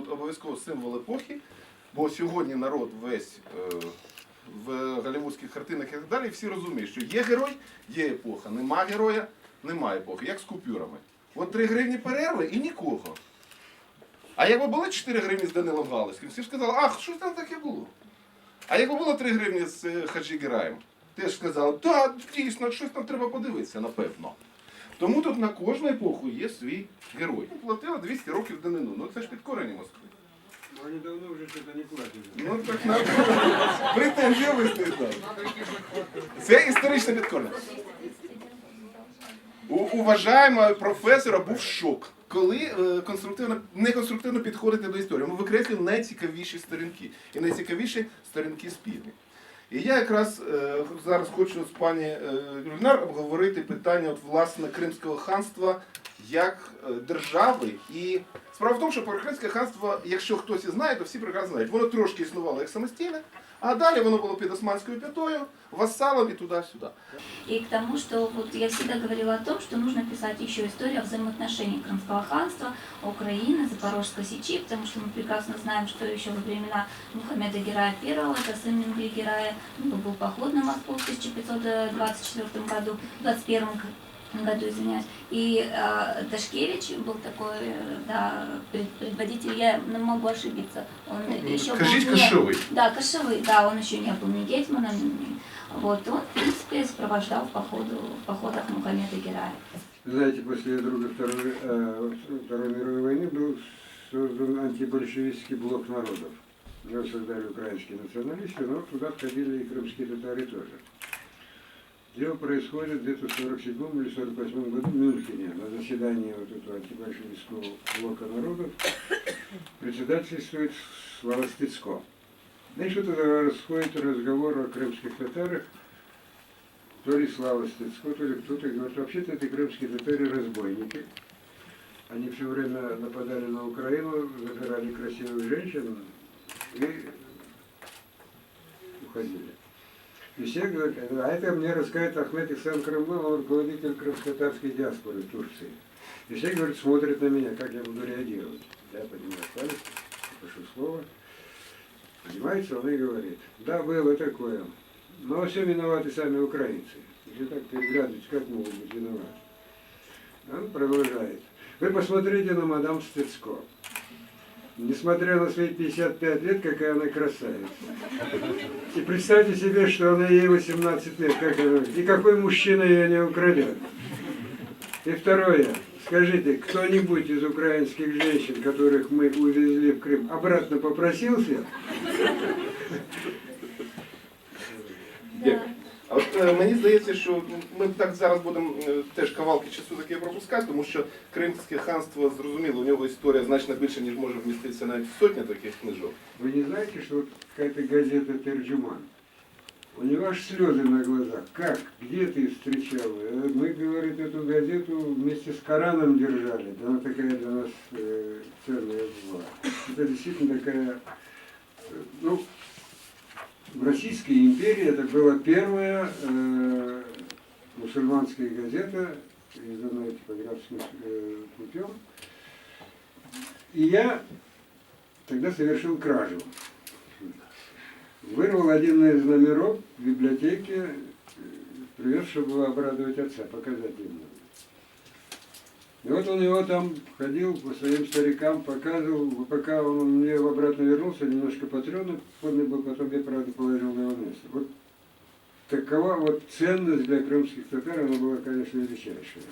тут обов'язково символ епохи, бо сьогодні народ весь е, в голівудських картинах і так далі, всі розуміють, що є герой, є епоха, нема героя, немає епохи, як з купюрами. От 3 гривні перерви і нікого. А якби були 4 гривні з Данилом Галицьким, всі б сказали, ах, що там таке було? А якби було 3 гривні з е, Хаджі Гераєм, теж сказали, так, дійсно, щось там треба подивитися, напевно. Тому тут на кожну епоху є свій герой. Платила 200 років данину. Ну це ж підкорені Москви. Ну, они давно уже что-то не платят. Ну так на претензії визнати. Це історичне підкорення. У уважаємого професора був шок, коли е, конструктивно, неконструктивно підходите до історії. Ми викреслюємо найцікавіші сторінки. І найцікавіші сторінки спільні. І я якраз е, зараз хочу з пані Люльнар обговорити питання от, власне Кримського ханства як е, держави. І справа в тому, що про Кримське ханство, якщо хтось і знає, то всі прекрасно знають. Воно трошки існувало як самостійне, а далі воно було під османською п'ятою, вассалом і туди-сюди. И к тому, что вот я всегда говорила о том, что нужно писать еще историю о взаимоотношениях Крымского ханства, Украины, Запорожской Сечи, потому что мы прекрасно знаем, что еще во времена Мухаммеда Герая I, это сын Менгли Герая, ну, был поход на Москву в 1524 году, 21 году, извиняюсь. И э, Дашкевич был такой, э, да, пред- предводитель, я не могу ошибиться. Он еще Кажіть был не- кашовий. да, кошевый, да, он еще не был ни гетьманом, ни- вот, он, в принципе, сопровождал в, походу, в походах Мухаммеда Герая. Знаете, после Друга Второй, э, Второй мировой войны был создан антибольшевистский блок народов. Его создали украинские националисты, но туда входили и крымские татары тоже. Дело происходит где-то в 47 или 48 году в Мюнхене на заседании вот этого антибольшевистского блока народов председательствует. Да и что-то расходит разговор о крымских татарах, то ли Слава Стецко, то ли кто-то говорит, вообще-то эти крымские татары разбойники. Они все время нападали на Украину, забирали красивых женщин и уходили. И все говорят, а это мне рассказывает Ахмед Исан Крымлы, он руководитель крымско-татарской диаспоры Турции. И все, говорят, смотрят на меня, как я буду реагировать. Я поднимаю палец, пишу слово. Понимаете, он и говорит, да, было такое. Но во всем виноваты сами украинцы. Если так переглядывать, как могут быть виноваты? Он продолжает. Вы посмотрите на мадам Стецко. Несмотря на свои 55 лет, какая она красавица. И представьте себе, что она ей 18 лет, как она, и какой мужчина ее не украдет. И второе. Скажите, кто-нибудь из украинских женщин, которых мы увезли в Крым, обратно попросился? Дякую. А от е, мені здається, що ми так зараз будемо е, теж кавалки часу таке пропускати, тому що Кримське ханство зрозуміло, у нього історія значно більше, ніж може вміститися навіть в сотня таких книжок. Вы не знаете, что вот какая-то газета «Терджуман»? У него аж слезы на глазах. Как? Где ты встречал? Э, Мы, говорит, эту газету вместе с Кораном держали. Да она такая для нас э, ценная была. Это действительно такая... э, ну, в Российской империи это была первая э, мусульманская газета, изданная типографским э, путем. И я тогда совершил кражу. Вырвал один из номеров в библиотеке, э, привез, чтобы обрадовать отца, показать ему. И вот он его там ходил по своим старикам, показывал, пока он мне обратно вернулся, немножко потренный был, потом я, правда, положил на его место. Вот такова вот ценность для крымских татар, она была, конечно, величайшая.